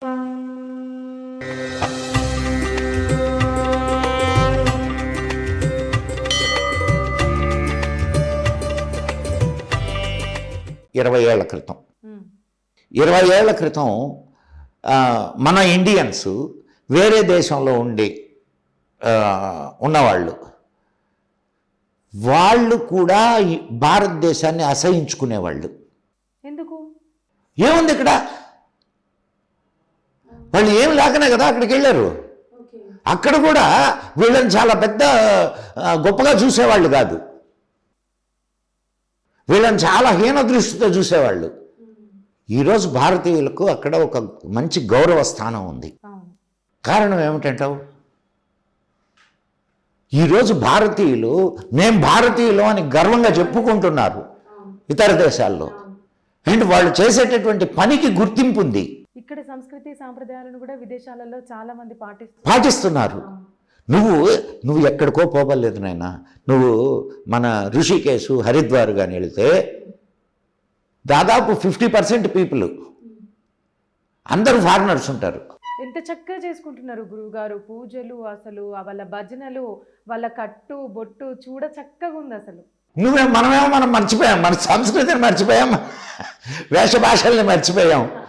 ఇరవై ఏళ్ళ క్రితం. ఇరవై ఏళ్ళ క్రితం మన ఇండియన్స్ వేరే దేశంలో ఉండి ఉన్నవాళ్ళు. వాళ్ళు కూడా భారతదేశాన్ని అసహించుకునేవాళ్ళు. ఎందుకు? ఏముంది ఇక్కడ? వాళ్ళు ఏం లేకనే కదా అక్కడికి వెళ్ళారు. అక్కడ కూడా వీళ్ళని చాలా పెద్ద గొప్పగా చూసేవాళ్ళు కాదు. వీళ్ళని చాలా హీన దృష్టితో చూసేవాళ్ళు. ఈరోజు భారతీయులకు అక్కడ ఒక మంచి గౌరవ స్థానం ఉంది. కారణం ఏమిటంటావు? ఈరోజు భారతీయులు మేం భారతీయులు అని గర్వంగా చెప్పుకుంటున్నారు. ఇతర దేశాల్లో. అండ్ వాళ్ళు చేసేటటువంటి పనికి గుర్తింపు ఉంది. ఇక్కడ సంస్కృతి సాంప్రదాయాలను కూడా విదేశాలలో చాలా మంది పాటిస్తారు పాటిస్తున్నారు. నువ్వు నువ్వు ఎక్కడికో పోవలేదు నాయన. నువ్వు మన ఋషికేశు హరిద్వార్ కానీ వెళితే దాదాపు ఫిఫ్టీ పర్సెంట్ పీపుల్ అందరూ ఫారినర్స్ ఉంటారు. ఎంత చక్కగా చేసుకుంటున్నారు గురువుగారు. పూజలు అసలు వాళ్ళ భజనలు వాళ్ళ కట్టు బొట్టు చూడ చక్కగా ఉంది అసలు. నువ్వే మనమేమో మనం మర్చిపోయాం. మన సంస్కృతిని మర్చిపోయాం. వేష భాషల్ని మర్చిపోయాం.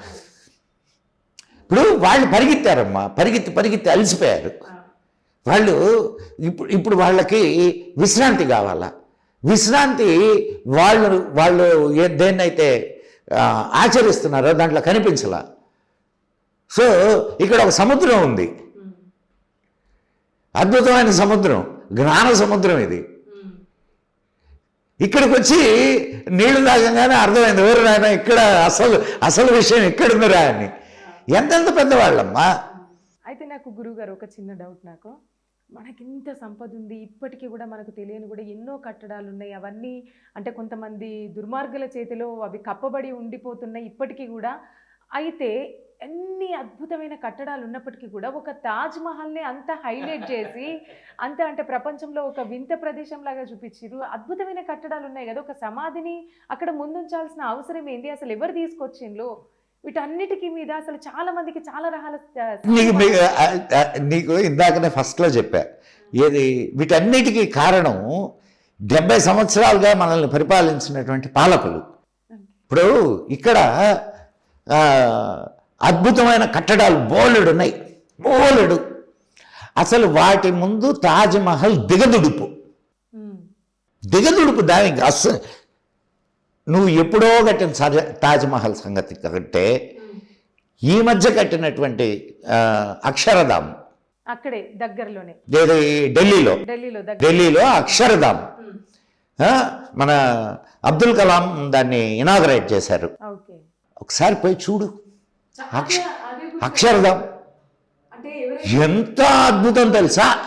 ఇప్పుడు వాళ్ళు పరిగెత్తారమ్మా. పరిగెత్తి పరిగెత్తి అలసిపోయారు. వాళ్ళు ఇప్పుడు ఇప్పుడు వాళ్ళకి విశ్రాంతి కావాలా? విశ్రాంతి వాళ్ళు వాళ్ళు ఏ దేన్నైతే ఆచరిస్తున్నారో దాంట్లో కనిపించలా. సో ఇక్కడ ఒక సముద్రం ఉంది. అద్భుతమైన సముద్రం. జ్ఞాన సముద్రం ఇది. ఇక్కడికి వచ్చి నీళ్ళు తాగంగానే అర్థమైంది. ఎవరు నాయన ఇక్కడ అసలు అసలు విషయం ఎక్కడుందిరా అని ఎంతెంత పెద్దవాళ్ళమ్మా? అయితే నాకు గురువుగారు ఒక చిన్న డౌట్ నాకు. మనకి ఇంత సంపద ఉంది ఇప్పటికీ కూడా మనకు తెలియని కూడా ఎన్నో కట్టడాలు ఉన్నాయి. అవన్నీ అంటే కొంతమంది దుర్మార్గుల చేతిలో అవి కప్పబడి ఉండిపోతున్నాయి ఇప్పటికీ కూడా. అయితే ఎన్ని అద్భుతమైన కట్టడాలు ఉన్నప్పటికీ కూడా ఒక తాజ్ మహల్ని అంత హైలైట్ చేసి అంత అంటే ప్రపంచంలో ఒక వింత ప్రదేశం లాగా చూపించారు అద్భుతమైన కట్టడాలు ఉన్నాయి కదా ఒక సమాధిని అక్కడ ముందుంచాల్సిన అవసరం ఏంది? అసలు ఎవరు తీసుకొచ్చిండ్రు? వీటన్నిటికీ మీద అసలు చాలా మందికి చాలా రకాల నీకు నీకు ఇందాకనే ఫస్ట్లో చెప్పా. ఏది? వీటన్నిటికీ కారణం డెబ్బై సంవత్సరాలుగా మనల్ని పరిపాలించినటువంటి పాలకులు. ఇప్పుడు ఇక్కడ అద్భుతమైన కట్టడాలు బోలెడు ఉన్నాయి. బోలెడు. అసలు వాటి ముందు తాజ్మహల్ దిగదుడుపు. దిగదుడుపు దానికి అస్సలు నువ్వు ఎప్పుడో కట్టిన సజ తాజ్మహల్ సంగతి కంటే ఈ మధ్య కట్టినటువంటి అక్షరధామ్. అక్కడే దగ్గరలోనే. ఢిల్లీలో. ఢిల్లీలో అక్షరధామ్. మన అబ్దుల్ కలాం దాన్ని ఇనాగరేట్ చేశారు. ఒకసారి పోయి చూడు. అక్ష అక్షరధామ్. ఎంత అద్భుతం తెలుసా?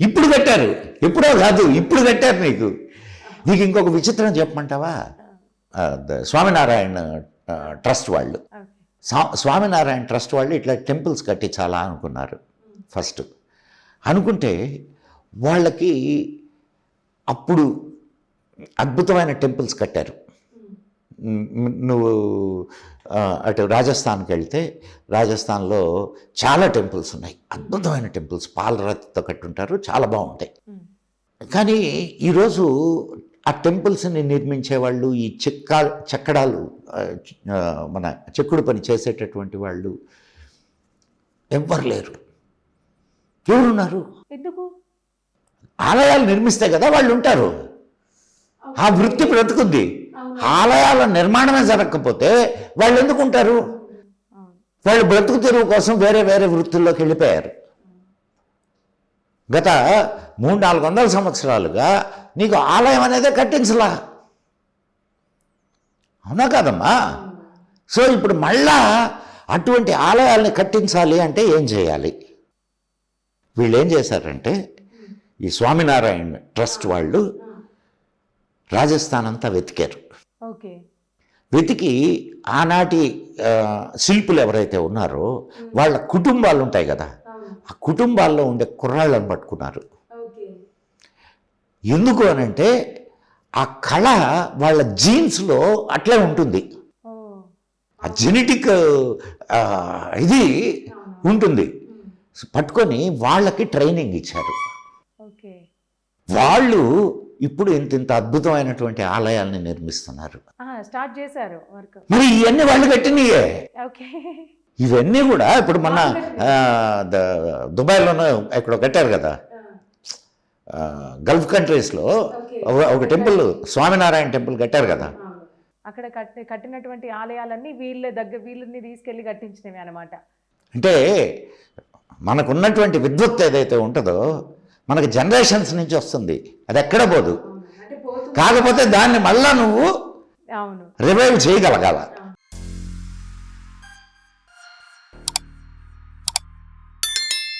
ఇప్పుడు కట్టారు. ఎప్పుడో కాదు ఇప్పుడు కట్టారు నీకు. నీకు ఇంకొక విచిత్రం చెప్పమంటావా? స్వామినారాయణ ట్రస్ట్ వాళ్ళు. స్వామినారాయణ ట్రస్ట్ వాళ్ళు ఇట్లా టెంపుల్స్ కట్టించాలా అనుకున్నారు ఫస్ట్. అనుకుంటే వాళ్ళకి అప్పుడు అద్భుతమైన టెంపుల్స్ కట్టారు. నువ్వు అటు రాజస్థాన్కి వెళ్తే రాజస్థాన్లో చాలా టెంపుల్స్ ఉన్నాయి. అద్భుతమైన టెంపుల్స్. పాలరాతితో కట్టుంటారు. చాలా బాగుంటాయి. కానీ ఈరోజు ఆ టెంపుల్స్ని నిర్మించే వాళ్ళు ఈ చెక్క చెక్కడాలు మన చెక్కుడు పని చేసేటటువంటి వాళ్ళు ఎవ్వరు లేరు. ఎవరున్నారు? ఎందుకు? ఆలయాలు నిర్మిస్తే కదా వాళ్ళు ఉంటారు. ఆ వృత్తి బ్రతుకుద్ది ఆలయాల నిర్మాణమే జరగకపోతే వాళ్ళు ఎందుకు ఉంటారు వాళ్ళు బ్రతుకు తెరువు కోసం వేరే వేరే వృత్తుల్లోకి వెళ్ళిపోయారు. గత మూడు నాలుగు వందల సంవత్సరాలుగా నీకు ఆలయం అనేదే కట్టించలా. అవునా కాదమ్మా? సో ఇప్పుడు మళ్ళా అటువంటి ఆలయాల్ని కట్టించాలి అంటే ఏం చేయాలి? వీళ్ళు ఏం చేశారంటే ఈ స్వామినారాయణ ట్రస్ట్ వాళ్ళు రాజస్థాన్ అంతా వెతికారు. ఓకే. వెతికి ఆనాటి శిల్పులు ఎవరైతే ఉన్నారో వాళ్ళ కుటుంబాలు ఉంటాయి కదా ఆ కుటుంబాల్లో ఉండే కుర్రాళ్ళని పట్టుకున్నారు. ఎందుకు అనంటే ఆ కళ వాళ్ళ జీన్స్లో అట్లే ఉంటుంది. ఆ జెనెటిక్ ఇది ఉంటుంది. పట్టుకొని వాళ్ళకి ట్రైనింగ్ ఇచ్చారు. ఓకే. వాళ్ళు ఇప్పుడు ఇంత ఇంత అద్భుతమైనటువంటి ఆలయాల్ని నిర్మిస్తున్నారు. స్టార్ట్ చేశారు మరి ఇవన్నీ వాళ్ళు కట్టినయే. ఓకే. ఇవన్నీ కూడా ఇప్పుడు మన దుబాయ్లోనూ ఇక్కడ కట్టారు కదా. గల్ఫ్ కంట్రీస్లో ఒక- ఒక టెంపుల్ స్వామినారాయణ టెంపుల్ కట్టారు కదా. అక్కడ కట్టి కట్టినటువంటి ఆలయాలన్నీ వీళ్ళ దగ్గర వీళ్ళని తీసుకెళ్ళి కట్టించినవి అనమాట అంటే మనకున్నటువంటి విద్వత్ ఏదైతే ఉంటుందో మనకి జనరేషన్స్ నుంచి వస్తుంది. అది ఎక్కడ పోదు. కాకపోతే దాన్ని మళ్ళా నువ్వు రివైవ్ చేయగలగాల.